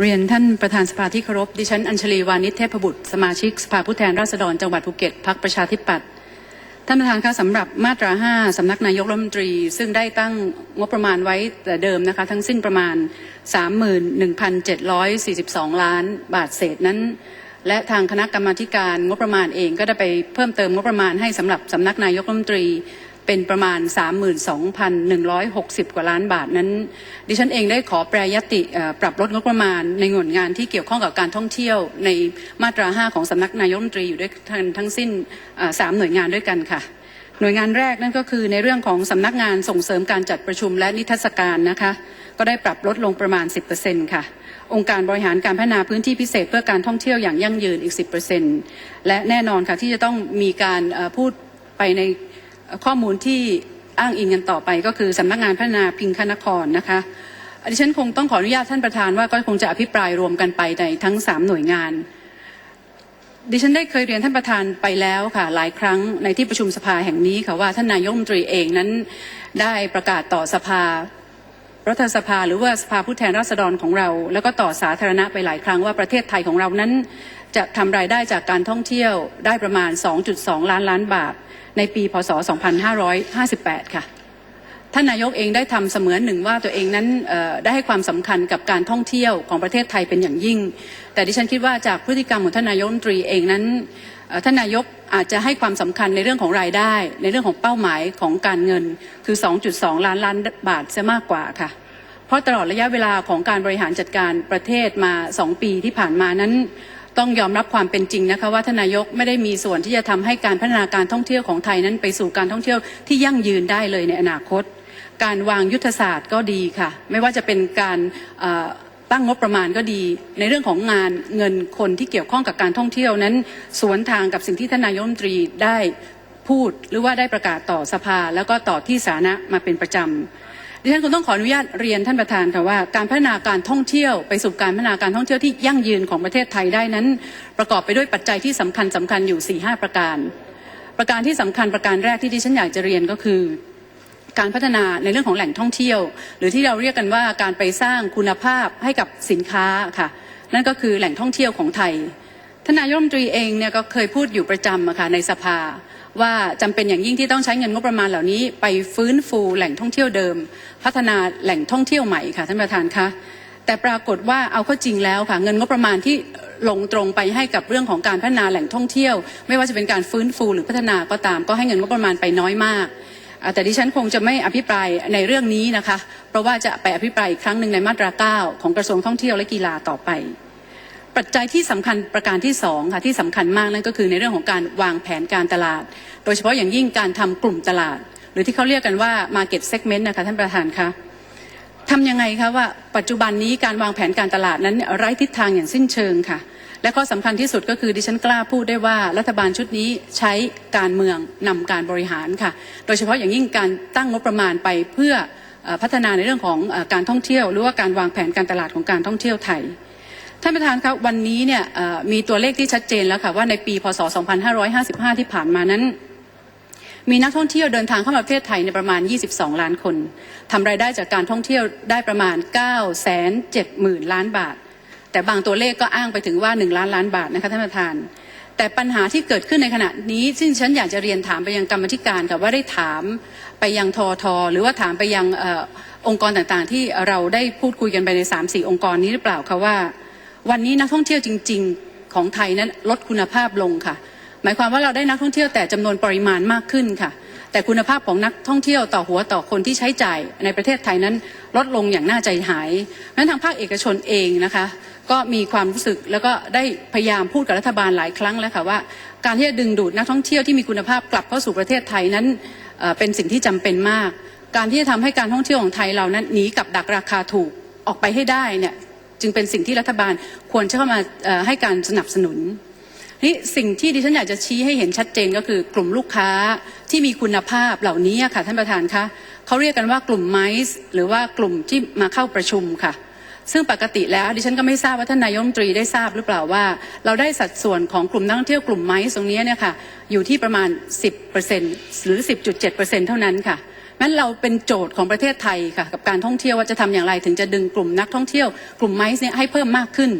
เรียนท่านประธานสภาที่เคารพ ดิฉัน อัญชลีวานิชเทพบุตร สมาชิกสภาผู้แทนราษฎรจังหวัดภูเก็ตพักประชาธิปัตย์ท่านประธานคะสำหรับมาตรา 5 สำนักนายกรัฐมนตรี ซึ่งได้ตั้งงบประมาณไว้แต่เดิมนะคะ ทั้งสิ้นประมาณ 31,742 ล้านบาทเศษนั้น และทางคณะกรรมาการงบประมาณเองก็ได้ไปเพิ่มเติมงบประมาณให้สำหรับสำนักนายกรัฐมนตรี เป็นประมาณ 32,160 กว่าล้านบาทนั้น ดิฉันเองได้ขอแปรยติปรับลดงบประมาณในหน่วยงานที่เกี่ยวข้องกับการท่องเที่ยวในมาตรา 5 ของสำนักนายกรัฐมนตรีอยู่ด้วยกันทั้งสิ้นเอ่อสามหน่วยงานด้วยกันค่ะ หน่วยงานแรกนั่นก็คือในเรื่องของสำนักงานส่งเสริมการจัดประชุมและนิทรรศการนะคะ ก็ได้ปรับลดลงประมาณ 10%ค่ะองค์การบริหารการพัฒนาพื้นที่พิเศษเพื่อการท่องเที่ยวอย่างยั่งยืนอีก 10%และแน่นอนค่ะที่จะต้องมีการพูดไปใน ข้อมูลที่อ้างอิงกันต่อไปก็คือสำนักงานพัฒนาพิงคณครนะคะดิฉันคงต้องขออนุญาตท่านประธานว่าก็คงจะอภิปรายรวมกันไปในทั้ง 3 หน่วยงาน ดิฉันได้เคยเรียนท่านประธานไปแล้วค่ะหลายครั้งในที่ประชุมสภาแห่งนี้ค่ะว่าท่านนายกรัฐมนตรีเองนั้นได้ประกาศต่อสภารัฐสภาหรือว่าสภาผู้แทนราษฎรของเรา แล้วก็ต่อสาธารณะไปหลายครั้งว่าประเทศไทยของเรานั้น จะทำรายได้จากการท่องเที่ยวได้ประมาณ 2.2 ล้านล้านบาท ในปี พศ 2558 ค่ะ ท่านนายกเองได้ทำเสมือนหนึ่งว่าตัวเองนั้นได้ให้ความสำคัญกับการท่องเที่ยวของประเทศไทยเป็นอย่างยิ่ง แต่ดิฉันคิดว่าจากพฤติกรรมของท่านนายกรัฐมนตรีเองนั้นท่านนายกอาจจะให้ความสำคัญในเรื่องของรายได้ ในเรื่องของเป้าหมายของการเงินคือ 2.2 ล้านล้านบาทซะมากกว่าค่ะ เพราะตลอดระยะเวลาของการบริหารจัดการประเทศมา 2 ปีที่ผ่านมานั้น ต้องยอมรับความเป็นจริงนะคะว่าทนายกไม่ได้มีส่วนที่จะทำให้การพัฒนาการท่องเที่ยวของไทยนั้นไปสู่การท่องเที่ยวที่ยั่งยืนได้เลยในอนาคต การวางยุทธศาสตร์ก็ดีค่ะ ไม่ว่าจะเป็นการตั้งงบประมาณก็ดี ในเรื่องของงานเงินคนที่เกี่ยวข้องกับการท่องเที่ยวนั้น สวนทางกับสิ่งที่ทนนายกรัฐมนตรีได้พูดหรือว่าได้ประกาศต่อสภาแล้วก็ต่อที่สาธารณะมาเป็นประจำ ดิฉันคงต้องขออนุญาตเรียนท่านประธานค่ะว่าการพัฒนาการท่องเที่ยวไปสู่การพัฒนาการท่องเที่ยวที่ยั่งยืนของประเทศไทยได้นั้น ประกอบไปด้วยปัจจัยที่สำคัญสำคัญอยู่4ี่ห้าประการ ประการที่สำคัญประการแรกที่ดิฉันอยากจะเรียนก็คือ การพัฒนาในเรื่องของแหล่งท่องเที่ยว หรือที่เราเรียกกันว่าการไปสร้างคุณภาพให้กับสินค้าค่ะ นั่นก็คือแหล่งท่องเที่ยวของไทยท่านนายกรัฐมนตรีเองเนี่ยก็เคยพูดอยู่ประจำค่ะในสภา ว่าจำเป็นอย่างยิ่งที่ต้องใช้เงินงบประมาณเหล่านี้ ไปฟื้นฟูแหล่งท่องเที่ยวเดิม พัฒนาแหล่งท่องเที่ยวใหม่ค่ะท่านประธานคะแต่ปรากฏว่าเอาเข้าจริงแล้วค่ะเงินงบประมาณที่ลงตรงไปให้กับเรื่องของการพัฒนาแหล่งท่องเที่ยว ไม่ว่าจะเป็นการฟื้นฟูหรือพัฒนาก็ตาม ก็ให้เงินงบประมาณไปน้อยมาก แต่ดิฉันคงจะไม่อภิปรายในเรื่องนี้นะคะ เพราะว่าจะไปอภิปรายอีกครั้งหนึ่งในมาตรา 9 ของกระทรวงท่องเที่ยวและกีฬาต่อไป ปัจจัยที่สำคัญประการที่สองค่ะที่สำคัญมากนั่นก็คือในเรื่องของการวางแผนการตลาด โดยเฉพาะอย่างยิ่งการทำกลุ่มตลาด หรือที่เขาเรียกกันว่า market segment นะคะท่านประธานคะทำยังไงคะว่าปัจจุบันนี้การวางแผนการตลาดนั้นไร้ทิศทางอย่างสิ้นเชิงค่ะ และข้อสำคัญที่สุดก็คือดิฉันกล้าพูดได้ว่ารัฐบาลชุดนี้ใช้การเมืองนำการบริหารค่ะ โดยเฉพาะอย่างยิ่งการตั้งงบประมาณไปเพื่ออพัฒนาในเรื่องของอการท่องเที่ยว หรือว่าการวางแผนการตลาดของการท่องเที่ยวไทย ท่านประธานครับวันนี้เนี่ยมีตัวเลขที่ชัดเจนแล้วค่ะว่าในปีพศ 2555 ที่ผ่านมานั้น มีนักท่องเที่ยวเดินทางเข้ามาประเทศไทยในประมาณ 22 ล้านคนทำรายได้จากการท่องเที่ยวได้ประมาณ 9 7 0 0 0 0 ล้านบาท แต่บางตัวเลขก็อ้างไปถึงว่า 1 ล้านล้านบาทนะคะท่านประธาน แต่ปัญหาที่เกิดขึ้นในขณะนี้ ซึ่งฉันอยากจะเรียนถามไปยังกรรมธิการค่ะว่าได้ถามไปยังทอทอหรือว่าถามไปยังอองค์กรต่างๆ ที่เราได้พูดคุยกันไปใน 3-4 องค์กรนี้หรือเปล่าคะว่า วันนี้นักท่องเที่ยวจริง ๆ ของไทยนั้นลดคุณภาพลงค่ะ หมายความว่าเราได้นักท่องเที่ยวแต่จำนวนปริมาณมากขึ้นค่ะ แต่คุณภาพของนักท่องเที่ยวต่อหัวต่อคนที่ใช้จ่ายในประเทศไทยนั้นลดลงอย่างน่าใจหายนั้นทางภาคเอกชนเองนะคะ ก็มีความรู้สึกแล้วก็ได้พยายามพูดกับรัฐบาลหลายครั้งแล้วค่ะว่า การที่จะดึงดูดนักท่องเที่ยวที่มีคุณภาพกลับเข้าสู่ประเทศไทยนั้นเอ่อเป็นสิ่งที่จำเป็นมาก การที่จะทำให้การท่องเที่ยวของไทยเรานั้นหนีกับดักราคาถูกออกไปให้ได้เนี่ย จึงเป็นสิ่งที่รัฐบาลควรจะเข้ามาให้การสนับสนุนนี่สิ่งที่ดิฉันอยากจะชี้ให้เห็นชัดเจนก็คือกลุ่มลูกค้าที่มีคุณภาพเหล่านี้ค่ะท่านประธานคะเขาเรียกกันว่ากลุ่มไมซ์หรือว่ากลุ่มที่มาเข้าประชุมค่ะ ซึ่งปกติแล้วดิฉันก็ไม่ทราบว่าท่านนายกรัฐมนตรีได้ทราบหรือเปล่าว่า เราได้สัดส่วนของกลุ่มนักท่องเที่ยวกลุ่มไมซ์ตรงนี้เนี่ยค่ะอยู่ที่ประมาณ 10%หรือ 10.7%เท่านั้นค่ะ นั้นเราเป็นโจทย์ของประเทศไทยค่ะกับการท่องเที่ยวว่าจะทำอย่างไรถึงจะดึงกลุ่มนักท่องเที่ยว กลุ่มไมซ์เนี่ยให้เพิ่มมากขึ้น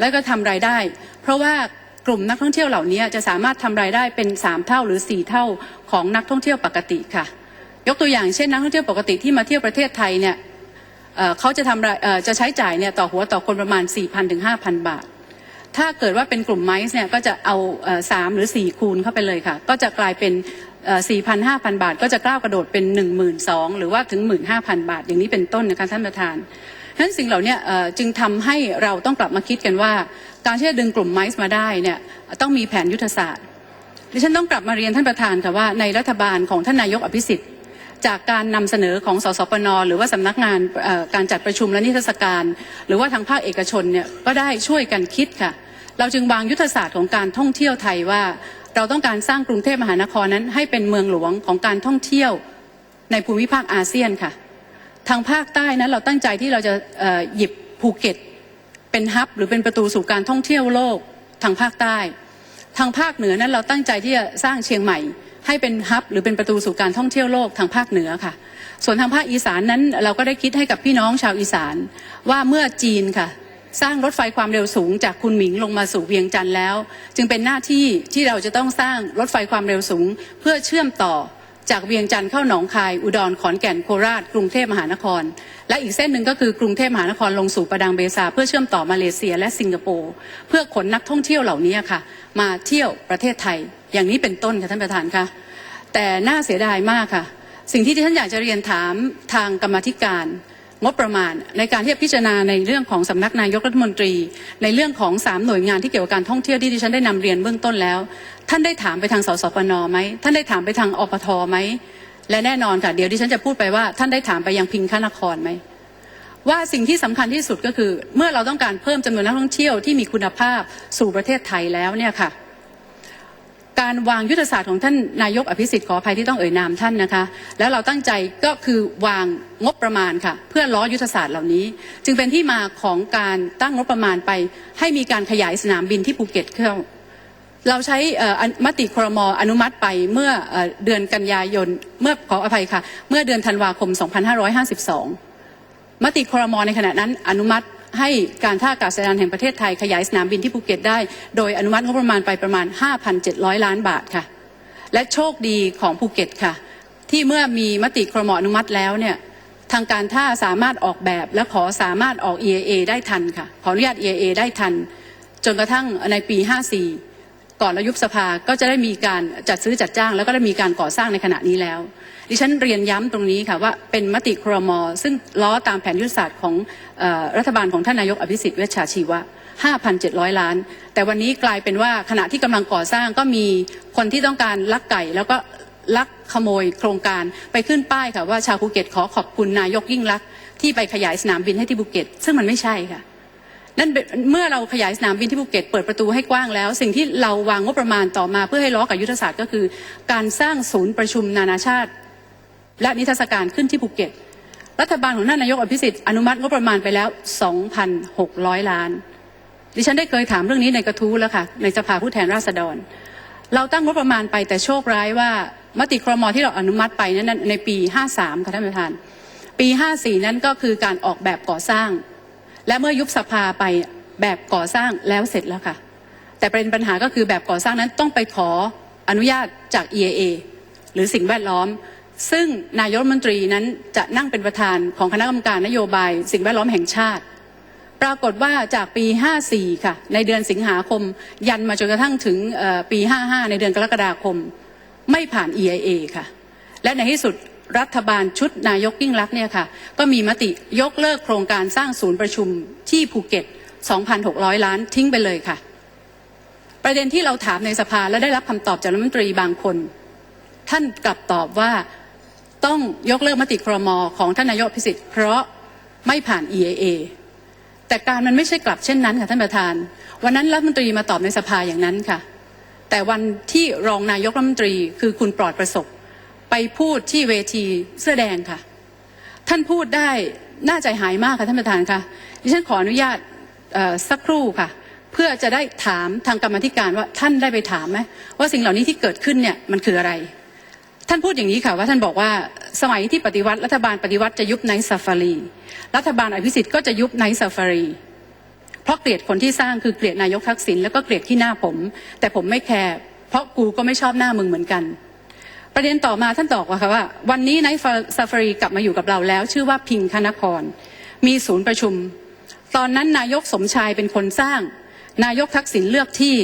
แล้วก็ทำรายได้ เพราะว่ากลุ่มนักท่องเที่ยวเหล่านี้จะสามารถทำรายได้เป็น 3 เท่าหรือ 4 เท่าของนักท่องเที่ยวปกติค่ะ ยกตัวอย่างเช่นนักท่องเที่ยวปกติที่มาเที่ยวประเทศไทยเนี่ยเขาจะทำจะใช้จ่ายเนี่ยต่อหัวต่อคนประมาณ 4,000ถึง5,000 บาท ถ้าเกิดว่าเป็นกลุ่มไมซ์เนี่ยก็จะเอาสามหรือ 4 คูณเข้าไปเลยค่ะ ก็จะกลายเป็น สี่พันห้าพันบาท ก็จะกล้าวกระโดดเป็น 1 2 0 0 0 หรือว่าถึง 15,000 บาท อย่างนี้เป็นต้นนะคะท่านประธานฉะนั้นสิ่งเหล่านี้จึงทำให้เราต้องกลับมาคิดกันว่า การที่จะดึงกลุ่มไมซ์มาได้เนี่ยต้องมีแผนยุทธศาสตร์ดิฉันต้องกลับมาเรียนท่านประธานค่ะว่าในรัฐบาลของท่านนายกอภิสิทธิ์ จากการนำเสนอของสสปนหรือว่าสำนักงานการจัดประชุมและนิทรรศการ หรือว่าทางภาคเอกชนเนี่ยก็ได้ช่วยกันคิดค่ะ เราจึงวางยุทธศาสตร์ของการท่องเที่ยวไทยว่า เราต้องการสร้างกรุงเทพมหานครนั้นให้เป็นเมืองหลวงของการท่องเที่ยวในภูมิภาคอาเซียนค่ะ ทางภาคใต้นั้นเราตั้งใจที่เราจะหยิบภูเก็ต เป็นฮับหรือเป็นประตูสู่การท่องเที่ยวโลกทางภาคใต้ ทางภาคเหนือนั้นเราตั้งใจที่จะสร้างเชียงใหม่ ให้เป็นฮับหรือเป็นประตูสู่การท่องเที่ยวโลกทางภาคเหนือค่ะ ส่วนทางภาคอีสานนั้นเราก็ได้คิดให้กับพี่น้องชาวอีสานว่าเมื่อจีนค่ะ สร้างรถไฟความเร็วสูงจากคุณหมิงลงมาสู่เวียงจันทร์แล้ว จึงเป็นหน้าที่ที่เราจะต้องสร้างรถไฟความเร็วสูง เพื่อเชื่อมต่อจากเวียงจันทร์เข้าหนองคาย อุดรขอนแก่นโคราช กรุงเทพมหานคร และอีกเส้นหนึ่งก็คือกรุงเทพมหานครลงสู่ประดังเบซา เพื่อเชื่อมต่อมาเลเซียและสิงคโปร์เพื่อขนนักท่องเที่ยวเหล่านี้ค่ะ มาเที่ยวประเทศไทย อย่างนี้เป็นต้นค่ะท่านประธานค่ะแต่น่าเสียดายมากค่ะ สิ่งที่ที่ฉันอยากจะเรียนถามทางกรรมธิการ งบประมาณ ในการที่จะพิจารณาในเรื่องของสำนักนายกรัฐมนตรี ในเรื่องของสามหน่วยงานที่เกี่ยวกับการท่องเที่ยวที่ดิฉันได้นำเรียนเบื้องต้นแล้ว ท่านได้ถามไปทางสสปนไหมท่านได้ถามไปทางอปทไหมและแน่นอนค่ะเดี๋ยวดิฉันจะพูดไปว่าท่านได้ถามไปยังพิงค์นครไหมว่าสิ่งที่สำคัญที่สุดก็คือ เมื่อเราต้องการเพิ่มจำนวนนักท่องเที่ยวที่มีคุณภาพสู่ประเทศไทยแล้วเนี่ยค่ะ การวางยุทธศาสตร์ของท่านนายกอภิสิทธิ์ขออภัยที่ต้องเอ่ยนามท่านนะคะ แล้วเราตั้งใจก็คือวางงบประมาณค่ะ เพื่อล้อยุทธศาสตร์เหล่านี้ จึงเป็นที่มาของการตั้งงบประมาณไป ให้มีการขยายสนามบินที่ภูเก็ตเข้าเราใช้มติครมอนุมัติไปเมื่อเอ่อเดือนกันยายนเมื่อขออภัยค่ะ เมื่อเดือนธันวาคม 2552 มติครมในขณะนั้นอนุมัติ ให้การท่าอากาศยานแห่งประเทศไทยขยายสนามบินที่ภูเก็ตได้ โดยอนุมัติงบประมาณไปประมาณ 5,700 ล้านบาทค่ะ และโชคดีของภูเก็ตค่ะ ที่เมื่อมีมติครมอนุมัติแล้วเนี่ยทางการท่าสามารถออกแบบและขอสามารถออก EAA ได้ทันค่ะ ขออนุญาต EAA ได้ทัน จนกระทั่งในปี 54 ก่อนรายุบสภาก็จะได้มีการจัดซื้อจัดจ้าง แล้วก็ได้มีการก่อสร้างในขณะนี้แล้ว ดิฉันเรียนย้ำตรงนี้ค่ะว่าเป็นมติครม ซึ่งล้อตามแผนยุทธศาสตร์ของอรัฐบาลของท่านนายกอภิสิทธิ์เวชชาชีวะ 5,700 ล้าน แต่วันนี้กลายเป็นว่าขณะที่กำลังก่อสร้างก็มีคนที่ต้องการลักไก่แล้วก็ลักขโมยโครงการไปขึ้นป้ายค่ะว่าชาวภูเก็ตขอขอบคุณนายกยิ่งลักษณ์ที่ไปขยายสนามบินให้ที่ภูเก็ต ซึ่งมันไม่ใช่ค่ะนั่นเป็นเมื่อเราขยายสนามบินที่ภูเก็ตเปิดประตูให้กว้างแล้ว สิ่งที่เราวางงบประมาณต่อมาเพื่อให้ล้อกับยุทธศาสตร์ก็คือ การสร้างศูนย์ประชุมนานาชาติ และนิทรรศการขึ้นที่ภูเก็ต รัฐบาลของท่านนายกอภิสิทธิ์อนุมัติงบประมาณไปแล้ว 2,600 ล้าน ดิฉันได้เคยถามเรื่องนี้ในกระทู้แล้วค่ะในสภาผู้แทนราษฎร เราตั้งงบประมาณไปแต่โชคร้ายว่ามติครมที่เราอนุมัติไปนั้นในปี 53 ค่ะท่านประธาน ปี 54 นั้นก็คือการออกแบบก่อสร้าง และเมื่อยุบสภาไปแบบก่อสร้างแล้วเสร็จแล้วค่ะ แต่ประเด็นปัญหาก็คือแบบก่อสร้างนั้นต้องไปขออนุญาตจาก EAA หรือสิ่งแวดล้อม ซึ่งนายกรัฐมนตรีนั้นจะนั่งเป็นประธานของคณะกรรมการนโยบาย สิ่งแวดล้อมแห่งชาติ ปรากฏว่าจากปี 54 ค่ะ ในเดือนสิงหาคม ยันมาจนกระทั่งถึงปี 55 ในเดือนกรกฎาคม ไม่ผ่าน EIA ค่ะ และในที่สุดรัฐบาลชุดนายกยิ่งรักษณ์เนี่ยค่ะ ก็มีมติยกเลิกโครงการสร้างศูนย์ประชุมที่ภูเก็ต 2,600 ล้านทิ้งไปเลยค่ะ ประเด็นที่เราถามในสภาและได้รับคำตอบจากรัฐมนตรีบางคน ท่านกลับตอบว่า ต้องยกเลิกมติครมของท่านนายกพิสิทธิ์เพราะไม่ผ่าน EIA แต่การมันไม่ใช่กลับเช่นนั้นค่ะท่านประธาน วันนั้นรัฐมนตรีมาตอบในสภาอย่างนั้นค่ะ แต่วันที่รองนายกรัฐมนตรีคือคุณปลอดประสบ ไปพูดที่เวทีเสื้อแดงค่ะ ท่านพูดได้น่าใจหายมากค่ะท่านประธานค่ะดิฉันขออนุญาตสักครู่ค่ะ เพื่อจะได้ถามทางกรรมธิการว่าท่านได้ไปถามไหมว่าสิ่งเหล่านี้ที่เกิดขึ้นเนี่ยมันคืออะไร ท่านพูดอย่างนี้ค่ะว่าท่านบอกว่าสมัยที่ปฏิวัติรัฐบาลปฏิวัติจะยุบไนซาฟารี รัฐบาลอภิสิทธิ์ก็จะยุบไนซาฟารี เพราะเกลียดคนที่สร้างคือเกลียดนายกทักษิณแล้วก็เกลียดที่หน้าผม แต่ผมไม่แคร์เพราะกูก็ไม่ชอบหน้ามึงเหมือนกัน ประเด็นต่อมาท่านตอบว่าค่ะว่า วันนี้ไนซาฟารีกลับมาอยู่กับเราแล้ว ชื่อว่าพิงคณคร มีศูนย์ประชุม ตอนนั้นนายกสมชายเป็นคนสร้าง นายกทักษิณเลือกที่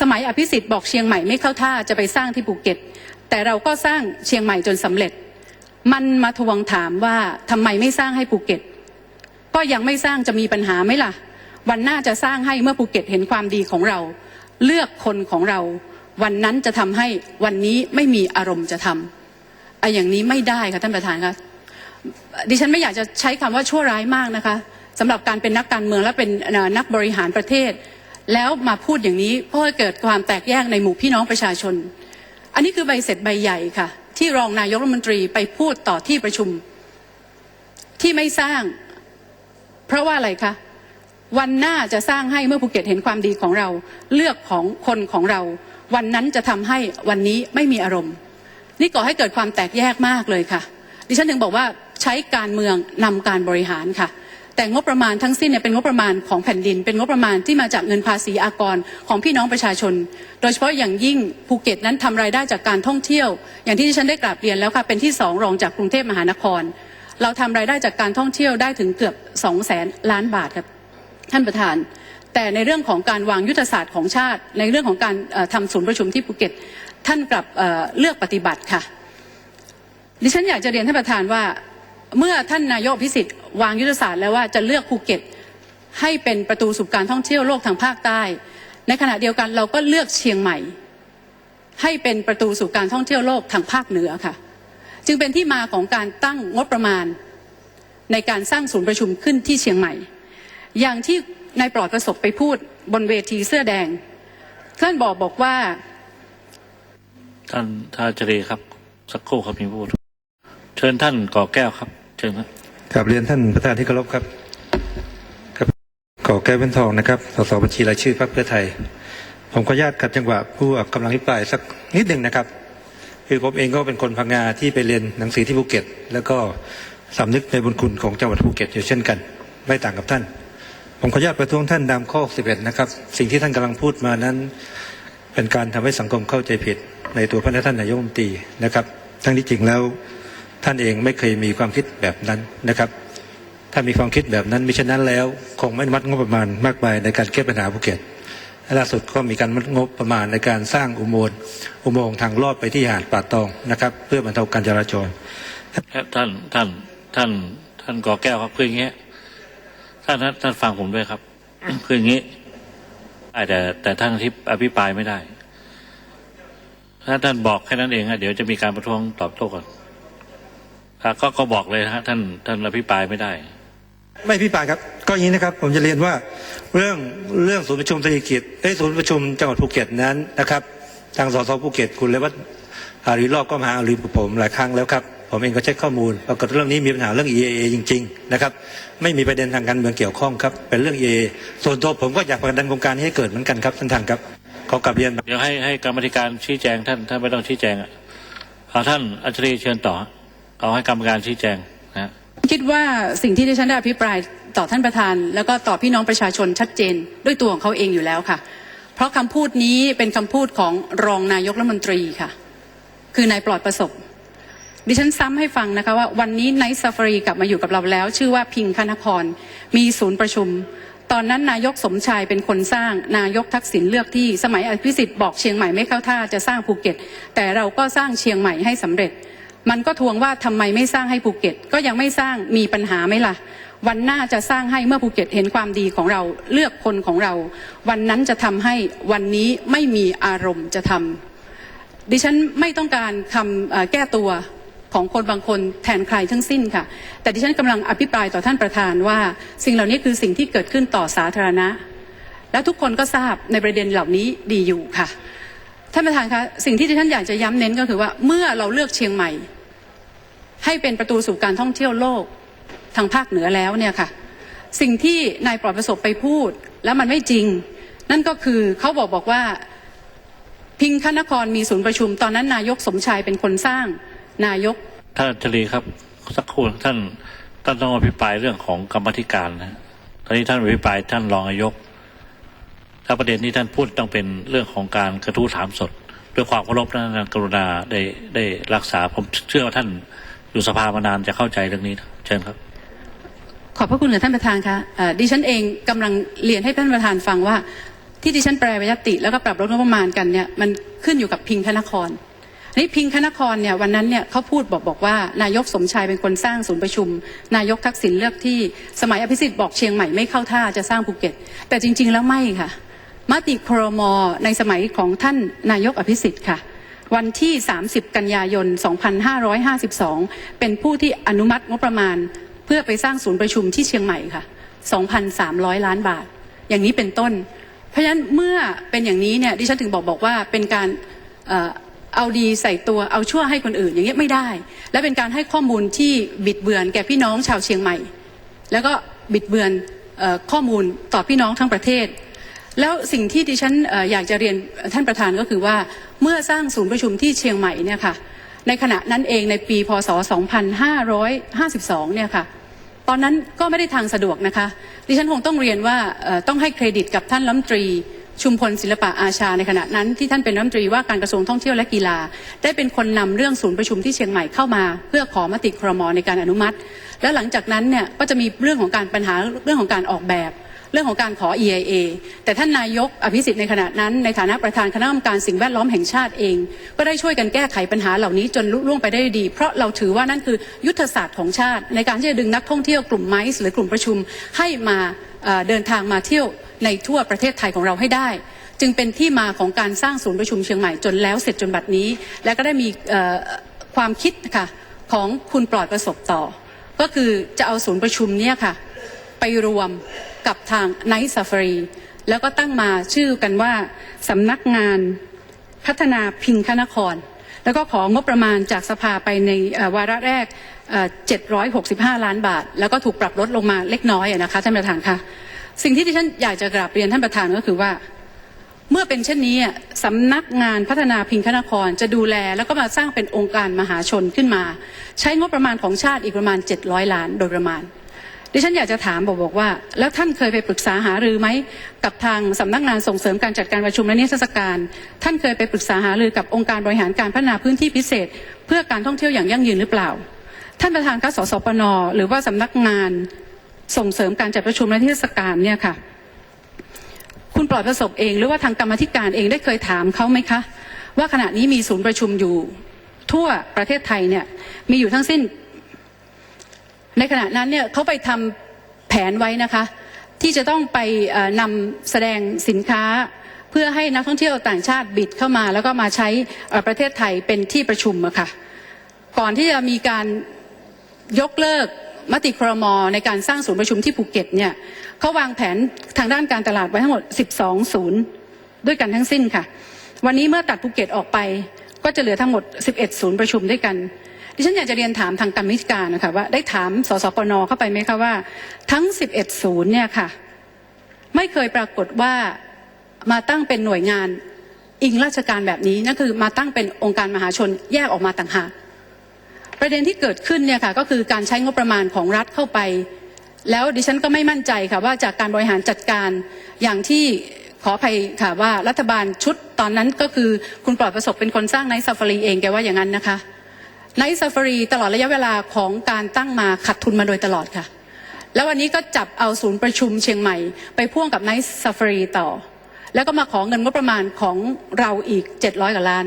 สมัยอภิสิทธิ์บอกเชียงใหม่ไม่เข้าท่าจะไปสร้างที่ภูเก็ต แต่เราก็สร้างเชียงใหม่จนสำเร็จ มันมาทวงถามว่าทำไมไม่สร้างให้ภูเก็ต ก็ยังไม่สร้างจะมีปัญหาไหมล่ะ วันหน้าจะสร้างให้เมื่อภูเก็ตเห็นความดีของเรา เลือกคนของเรา วันนั้นจะทำให้วันนี้ไม่มีอารมณ์จะทำไอ้อย่างนี้ไม่ได้ค่ะท่านประธานคะดิฉันไม่อยากจะใช้คำว่าชั่วร้ายมากนะคะสำหรับการเป็นนักการเมืองและเป็นนักบริหารประเทศ แล้วมาพูดอย่างนี้เพื่อเกิดความแตกแยกในหมู่พี่น้องประชาชน อันนี้คือใบเสร็จใบใหญ่ค่ะ ที่รองนายกรัฐมนตรีไปพูดต่อที่ประชุม ที่ไม่สร้าง เพราะว่าอะไรคะวันหน้าจะสร้างให้เมื่อภูเก็ตเห็นความดีของเรา เลือกของคนของเรา วันนั้นจะทำให้วันนี้ไม่มีอารมณ์ นี่ก่อให้เกิดความแตกแยกมากเลยค่ะ ดิฉันถึงบอกว่าใช้การเมืองนำการบริหารค่ะ แต่งบประมาณทั้งสิ้นเนี่ยเป็นงบประมาณของแผ่นดิน เป็นงบประมาณที่มาจากเงินภาษีอากรของพี่น้องประชาชน โดยเฉพาะอย่างยิ่งภูเก็ตนั้นทำรายได้จากการท่องเที่ยว อย่างที่ดิฉันได้กราบเรียนแล้วค่ะเป็นที่สองรองจากกรุงเทพมหานคร เราทำรายได้จากการท่องเที่ยวได้ถึงเกือบ2องแสนล้านบาทครับท่านประธาน แต่ในเรื่องของการวางยุทธศาสตร์ของชาติ ในเรื่องของการเอ่อทำศูนย์ประชุมที่ภูเก็ต ท่านกลับเเลือกปฏิบัติค่ะ ดิฉันอยากจะเรียนท่านประธานว่า เมื่อท่านนายกพิสิทธิ์วางยุทธศาสตร์แล้วว่าจะเลือกภูเก็ตให้เป็นประตูสู่การท่องเที่ยวโลกทางภาคใต้ ในขณะเดียวกันเราก็เลือกเชียงใหม่ ให้เป็นประตูสู่การท่องเที่ยวโลกทางภาคเหนือค่ะ จึงเป็นที่มาของการตั้งงบประมาณ ในการสร้างศูนย์ประชุมขึ้นที่เชียงใหม่ อย่างที่นายปลอดประสบไปพูดบนเวทีเสื้อแดง ท่านบอกบอกว่า ท่านท่านอาจรย์ครับ สักครู่ครับมีพูด เชิญท่านก่อแก้วครับ ชิญครับกราบเรียนท่านประธานที่เคารพครับครับขอแก้วเป็นทองนะครับ สสบัญชีรายชื่อพรรคเพื่อไทย ผมขออนุญาตขัดจังหวะผู้กำลังอภิปรายสักนิดหนึ่งนะครับ คือผมเองก็เป็นคนพังงาที่ไปเรียนหนังสือที่ภูเก็ต แล้วก็สำนึกในบุญคุณของจังหวัดภูเก็ตอยู่เช่นกัน ไม่ต่างกับท่าน ผมขออนุญาตประท้วงท่านตามข้อ 11 นะครับ สิ่งที่ท่านกำลังพูดมานั้น เป็นการทำให้สังคมเข้าใจผิดในตัวพระท่านนายกรัฐมนตรีนะครับ ทั้งที่จริงแล้ว ท่านเองไม่เคยมีความคิดแบบนั้นนะครับ ถ้ามีความคิดแบบนั้นมิฉะนั้นแล้ว คงไม่มัดงบประมาณมากมายในการแก้ปัญหาภูเก็ตล่าสุดก็มีการมัดงบประมาณในการสร้างอุโมงค์อุโมงค์ทางลอดไปที่หาดป่าตองนะครับ เพื่อบรรเทาการจราจรครับท่านท่านท่านท่านก่อแก้วครับคืออย่างเงี้ยท่านท่านฟังผมด้วยครับคืออย่างงี้ได้แต่แต่ท่านที่อภิปรายไม่ได้ ถ้าท่านบอกแค่นั้นเองฮะเดี๋ยวจะมีการประท้วงตอบโต้กัน ก็ก็บอกเลยนะฮะท่านท่านอภิปรายไม่ได้ ไม่พิปรายครับ ก็อย่างนี้นะครับ ผมจะเรียนว่าเรื่องเรื่องศูนย์ประชุมเศรษฐกิจเอ้ยศูนย์ประชุมจังหวัดภูเก็ตนั้นนะครับ ทางสสภูเก็ตคุณเลวัฒน์อารีรอบก็มาหารือกับผมหลายครั้งแล้วครับผมเองก็เช็คข้อมูลปรากฏเรื่องนี้มีปัญหาเรื่อง EAA จริง ๆ นะครับ ไม่มีประเด็นทางการเมืองเกี่ยวข้องครับ เป็นเรื่อง EAA ส่วนตัวผมก็อยากผลักดันโครงการนี้ให้เกิดเหมือนกันครับท่านท่านครับขอกลับเรียนเดี๋ยวให้ให้กรรมธิการชี้แจงท่านท่านไม่ต้องชี้แจงอะเอาท่านอัจฉริเชิญต่อ เอาให้กรรมการชี้แจงนะฮะคิดว่าสิ่งที่ดิฉันได้อภิปรายต่อท่านประธาน แล้วก็ต่อพี่น้องประชาชนชัดเจนด้วยตัวของเขาเองอยู่แล้วค่ะ เพราะคำพูดนี้เป็นคำพูดของรองนายกรัฐมนตรีค่ะ คือนายปลอดประสบ ดิฉันซ้ำให้ฟังนะคะว่าวันนี้ไนท์ซาฟารีกลับมาอยู่กับเราแล้ว ชื่อว่าพิงคนครมีศูนย์ประชุม ตอนนั้นนายกสมชายเป็นคนสร้างนายกทักษิณเลือกที่สมัยอภิสิทธิ์บอกเชียงใหม่ไม่เข้าท่าจะสร้างภูเก็ต แต่เราก็สร้างเชียงใหม่ให้สำเร็จ มันก็ทวงว่าทำไมไม่สร้างให้ภูเก็ต ก็ยังไม่สร้างมีปัญหาไหมล่ะ วันหน้าจะสร้างให้เมื่อภูเก็ตเห็นความดีของเราเลือกคนของเรา วันนั้นจะทำให้วันนี้ไม่มีอารมณ์จะทำดิฉันไม่ต้องการคำแก้ตัวของคนบางคนแทนใครทั้งสิ้นค่ะ แต่ดิฉันกำลังอภิปรายต่อท่านประธานว่า สิ่งเหล่านี้คือสิ่งที่เกิดขึ้นต่อสาธารณะ และทุกคนก็ทราบในประเด็นเหล่านี้ดีอยู่ค่ะ ท่านประธานคะสิ่งที่ดิฉันอยากจะย้ำเน้นก็คือว่าเมื่อเราเลือกเชียงใหม่ ให้เป็นประตูสู่การท่องเที่ยวโลกทางภาคเหนือแล้วเนี่ยค่ะ สิ่งที่นายปลอดประสบไปพูด แล้วมันไม่จริง นั่นก็คือเขาบอกบอกว่าพิงค์นครมีศูนย์ประชุม ตอนนั้นนายกสมชายเป็นคนสร้างนายกท่านอัญชลีครับสักครู่ท่านท่านต้องอภิปรายเรื่องของกรรมธิการนะตอนนี้ท่านอภิปรายท่านรองนายก ถ้าประเด็นที่ท่านพูดต้องเป็นเรื่องของการกระทู้ถามสด ด้วยความเคารพนะท่านกรุณาได้ได้รักษาผมเชื่อว่าท่าน อยู่สภามานานจะเข้าใจเรื่องนี้เชิญครับ ขอบพระคุณค่ะท่านประธานคะเอ่อดิฉันเองกำลังเรียนให้ท่านประธานฟังว่า ที่ดิฉันแปลวยติ แล้วก็ปรับลดงบประมาณกันเนี่ยมันขึ้นอยู่กับพิงค์นครนี่พิงค์นครเนี่ยวันนั้นเนี่ยเขาพูดบอกบอกว่านายกสมชายเป็นคนสร้างศูนย์ประชุม นายกทักษิณเลือกที่สมัยอภิสิทธิ์บอกเชียงใหม่ไม่เข้าท่าจะสร้างภูเก็ต แต่จริง ๆ แล้วไม่ค่ะมติครมในสมัยของท่านนายกอภิสิทธิ์ค่ะ วันที่ 30 กันยายน 2552 เป็นผู้ที่อนุมัติงบประมาณ เพื่อไปสร้างศูนย์ประชุมที่เชียงใหม่ค่ะ 2,300 ล้านบาท อย่างนี้เป็นต้น เพราะฉะนั้นเมื่อเป็นอย่างนี้เนี่ยดิฉันถึงบอกบอกว่าเป็นการเอาดีใส่ตัวเอาชั่วให้คนอื่นอย่างนี้ยไม่ได้ และเป็นการให้ข้อมูลที่บิดเบือนแก่พี่น้องชาวเชียงใหม่ แล้วก็บิดเบือนออข้อมูลต่อพี่น้องทั้งประเทศ แล้วสิ่งที่ดิฉันอยากจะเรียนท่านประธานก็คือว่าเมื่อสร้างศูนย์ประชุมที่เชียงใหม่เนี่ยค่ะในขณะนั้นเองในปีพศ 2552 เนี่ยค่ะ ตอนนั้นก็ไม่ได้ทางสะดวกนะคะ ดิฉันคงต้องเรียนว่าต้องให้เครดิตกับท่านรัฐมนตรีชุมพลศิลปะอาชาในขณะนั้นที่ท่านเป็นรัฐมนตรีว่าการกระทรวงท่องเที่ยวและกีฬา ได้เป็นคนนำเรื่องศูนย์ประชุมที่เชียงใหม่เข้ามา เพื่อขอมติครมในการอนุมัติ แล้วหลังจากนั้นเนี่ยก็จะมีเรื่องของการปัญหาเรื่องของการออกแบบ เรื่องของการขอ EIA แต่ท่านนายกอภิสิทธิ์ในขณะนั้น ในฐานะประธานคณะกรรมการสิ่งแวดล้อมแห่งชาติเอง ก็ได้ช่วยกันแก้ไขปัญหาเหล่านี้จนลุล่วงไปได้ดี เพราะเราถือว่านั่นคือยุทธศาสตร์ของชาติ ในการที่จะดึงนักท่องเที่ยวกลุ่มไมซ์หรือกลุ่มประชุมให้มาเดินทางมาเที่ยวในทั่วประเทศไทยของเราให้ได้ จึงเป็นที่มาของการสร้างศูนย์ประชุมเชียงใหม่จนแล้วเสร็จจนบัดนี้ และก็ได้มีความคิดค่ะของคุณปลอดประสบต่อ ก็คือจะเอาศูนย์ประชุมเนี่ยค่ะไปรวม กับทาง Night Safari แล้วก็ตั้งมาชื่อกันว่าสำนักงานพัฒนาพิงคณคร แล้วก็ของบประมาณจากสภาไปในวาระแรก 765 ล้านบาท แล้วก็ถูกปรับลดลงมาเล็กน้อยนะคะท่านประธานคะสิ่งที่ที่ฉันอยากจะกราบเรียนท่านประธานก็คือว่า เมื่อเป็นเช่นนี้อะสำนักงานพัฒนาพิงคนครจะดูแลแล้วก็มาสร้างเป็นองค์การมหาชนขึ้นมา ใช้งบประมาณของชาติอีกประมาณ 700 ล้านโดยประมาณ ดิฉันอยากจะถามบอกบอกว่า แล้วท่านเคยไปปรึกษาหารือไหมกับทางสำนักงานส่งเสริมการจัดการประชุมและนิทรรศการ ท่านเคยไปปรึกษาหารือกับองค์การบริหารการพัฒนาพื้นที่พิเศษ เพื่อการท่องเที่ยวอย่างยั่งยืนหรือเปล่า ท่านประธานกสสปนหรือว่าสำนักงานส่งเสริมการจัดประชุมและนิทรรศการเนี่ยค่ะ คุณปลอดประสบเองหรือว่าทางกรรมธิการเองได้เคยถามเขาไหมคะ ว่าขณะนี้มีศูนย์ประชุมอยู่ทั่วประเทศไทยเนี่ยมีอยู่ทั้งสิ้น ในขณะนั้นเนี่ยเขาไปทำแผนไว้นะคะ ที่จะต้องไปนำแสดงสินค้าเพื่อให้นักท่องเที่ยวต่างชาติบิดเข้ามา แล้วก็มาใช้ประเทศไทยเป็นที่ประชุมอะค่ะก่อนที่จะมีการยกเลิกมติครมในการสร้างศูนย์ประชุมที่ภูเก็ตเนี่ยเขาวางแผนทางด้านการตลาดไว้ทั้งหมด 12 ศูนย์ด้วยกันทั้งสิ้นค่ะ วันนี้เมื่อตัดภูเก็ตออกไป ก็จะเหลือทั้งหมด 11 ศูนย์ประชุมด้วยกัน ดิฉันอยากจะเรียนถามทางกรรมธิการนะคะว่าได้ถามสสปนเข้าไปไหมคะว่า ทั้ง 11ศูนย์เนี่ยค่ะ ไม่เคยปรากฏว่ามาตั้งเป็นหน่วยงานอิงราชการแบบนี้นั่นคือมาตั้งเป็นองค์การมหาชนแยกออกมาต่างหากประเด็นที่เกิดขึ้นเนี่ยค่ะก็คือการใช้งบประมาณของรัฐเข้าไป แล้วดิฉันก็ไม่มั่นใจค่ะว่าจากการบริหารจัดการอย่างที่ขออภัยค่ะว่ารัฐบาลชุดตอนนั้นก็คือคุณปลอดประสบเป็นคนสร้างไนท์ซาฟารีเองแกว่าอย่างนั้นนะคะ ไนท์ซาฟารีตลอดระยะเวลาของการตั้งมาขาดทุนมาโดยตลอดค่ะ แล้ววันนี้ก็จับเอาศูนย์ประชุมเชียงใหม่ ไปพ่วงกับไนท์ซาฟารีต่อ แล้วก็มาขอเงินงบประมาณของเราอีก 700กว่าล้าน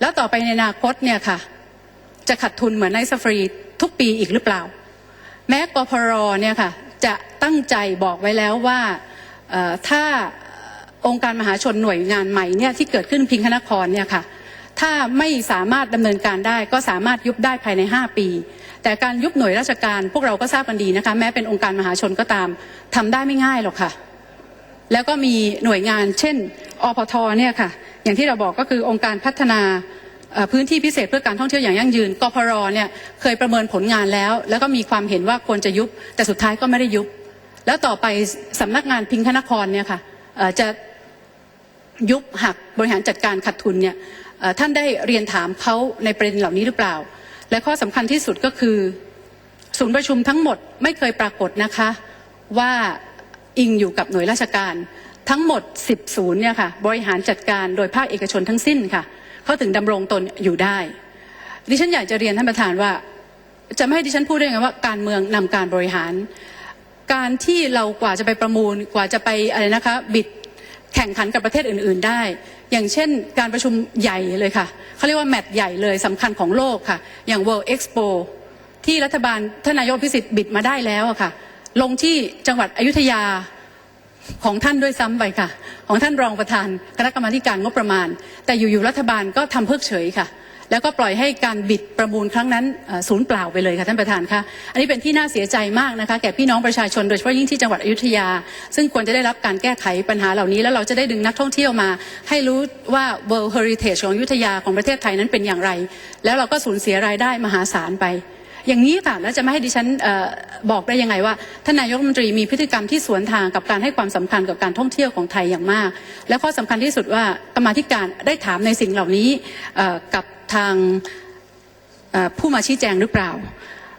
แล้วต่อไปในอนาคตเนี่ยค่ะ จะขาดทุนเหมือนในซาฟารีทุกปีอีกหรือเปล่า แม้กพรเนี่ยค่ะจะตั้งใจบอกไว้แล้วว่าถ้าองค์การมหาชนหน่วยงานใหม่เนี่ยที่เกิดขึ้นพิงคนครเนี่ยค่ะ ถ้าไม่สามารถดำเนินการได้ ก็สามารถยุบได้ภายใน 5 ปี แต่การยุบหน่วยราชการพวกเราก็ทราบกันดีนะคะ แม้เป็นองค์การมหาชนก็ตามทำได้ไม่ง่ายหรอกค่ะ แล้วก็มีหน่วยงาน เช่นอพทเนี่ยค่ะ อย่างที่เราบอกก็คือองค์การพัฒนาพื้นที่พิเศษเพื่อการท่องเที่ยวอย่างยั่งยืนกพรเนี่ยเคยประเมินผลงานแล้ว แล้วก็มีความเห็นว่าควรจะยุบ แต่สุดท้ายก็ไม่ได้ยุบ แล้วต่อไปสำนักงานพิงคนครเนี่ยค่ะจะยุบหักบริหารจัดการขาดทุนเนี่ย ท่านได้เรียนถามเขาในประเด็นเหล่านี้หรือเปล่า และข้อสำคัญที่สุดก็คือ ศูนย์ประชุมทั้งหมดไม่เคยปรากฏนะคะว่าอิงอยู่กับหน่วยราชการ ทั้งหมด 10 ศูนย์เนี่ยค่ะบริหารจัดการโดยภาคเอกชนทั้งสิ้นค่ะเขาถึงดำรงตนอยู่ได้ ดิฉันอยากจะเรียนท่านประธานว่า จะไม่ให้ดิฉันพูดได้ไงว่าการเมืองนำการบริหาร การที่เรากว่าจะไปประมูลกว่าจะไปอะไรนะคะบิด แข่งขันกับประเทศอื่น ๆ ได้ อย่างเช่น การประชุมใหญ่เลยค่ะเขาเรียกว่าแมตช์ใหญ่เลยสำคัญของโลกค่ะ อย่าง World Expo ที่รัฐบาลท่านนายกพิสิทธิ์บิดมาได้แล้วอะค่ะ ลงที่จังหวัดอยุธยาของท่านด้วยซ้ำไปค่ะ ของท่านรองประธานคณะกรรมาการงบประมาณ แต่อยู่ๆรัฐบาลก็ทำเพิกเฉยค่ะ แล้วก็ปล่อยให้การบิดประมูลครั้งนั้นศูนย์เปล่าไปเลยค่ะท่านประธานคะอันนี้เป็นที่น่าเสียใจมากนะคะแก่พี่น้องประชาชนโดยเฉพาะยิ่งที่จังหวัดอยุธยา ซึ่งควรจะได้รับการแก้ไขปัญหาเหล่านี้ แล้วเราจะได้ดึงนักท่องเที่ยวมา ให้รู้ว่า World Heritage ของอยุธยาของประเทศไทยนั้นเป็นอย่างไร แล้วเราก็สูญเสียรายได้มหาศาลไปอย่างนี้ค่ะแล้วจะไม่ให้ดิฉันออบอกได้ยังไงว่าท่านนายกรัฐมนตรีมีพฤติกรรมที่สวนทางกับการให้ความสำคัญกับการท่องเที่ยวของไทยอย่างมาก และข้อสำคัญที่สุดว่ากรรมาธิการได้ถามในสิ่งเหล่านี้กับ ทางผู้มาชี้แจงหรือเปล่า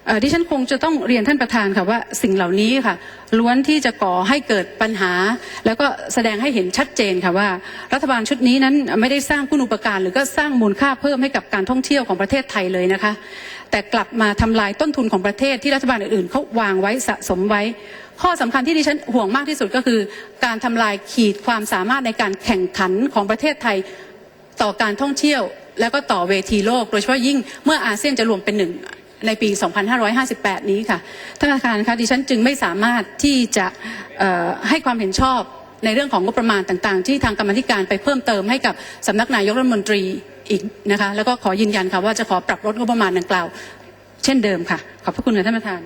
เอ่อดิฉันคงจะต้องเรียนท่านประธานค่ะว่าสิ่งเหล่านี้ค่ะล้วนที่จะก่อให้เกิดปัญหา แล้วก็แสดงให้เห็นชัดเจนค่ะว่า รัฐบาลชุดนี้นั้นไม่ได้สร้างคุณูปการ หรือก็สร้างมูลค่าเพิ่มให้กับการท่องเที่ยวของประเทศไทยเลยนะคะ แต่กลับมาทำลายต้นทุนของประเทศที่รัฐบาลอื่นๆเขาวางไว้สะสมไว้ ข้อสำคัญที่ดิฉันห่วงมากที่สุดก็คือ การทำลายขีดความสามารถในการแข่งขันของประเทศไทย ต่อการท่องเที่ยว แล้วก็ต่อเวทีโลก โดยเฉพาะยิ่งเมื่ออาเซียนจะรวมเป็นหนึ่งในปี 2558 นี้ค่ะท่านประธานคะดิฉันจึงไม่สามารถที่จะให้ความเห็นชอบในเรื่องของงบประมาณต่างๆ ที่ทางกรรมธิการไปเพิ่มเติมให้กับสำนักนายกรัฐมนตรีอีกนะคะแล้วก็ขอยืนยันค่ะว่าจะขอปรับลดงบประมาณดังกล่าว เช่นเดิมค่ะ ขอบพระคุณค่ะท่านประธาน